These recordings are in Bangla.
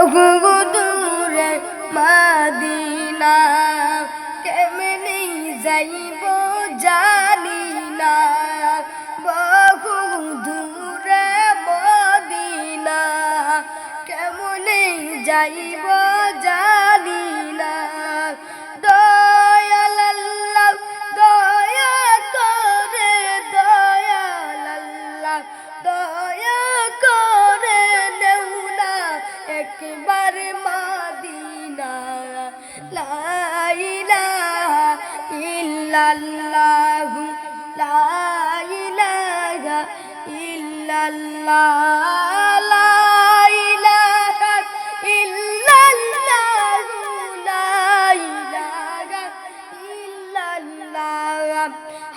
বহু দূরে মাদিনা কেমনি যাইব জানি না। বহু দূরে মদিনা কেমনি যাইব জানি একবার মাদিনা লাইলা ইল্লাল্লাহ লাইলা ইল্লাল্লাহ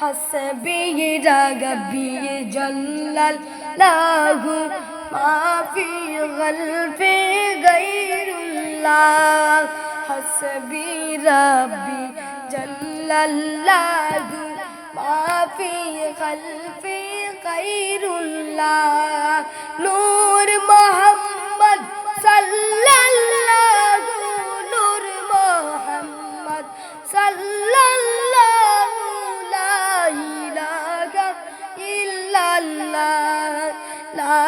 حسبي ربي جل الله ما في গৈরুল্লাহ হসবি রব্বি জল্লাল্লাহু, মাফি খলফি গৈরুল্লাহ নূর মোহাম্মদ সাল্লাল্লাহু নূর মোহাম্মদ সাল্লাল্লাহু লা ইলাহা ইল্লাল্লাহ, লা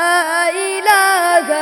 ইলাহা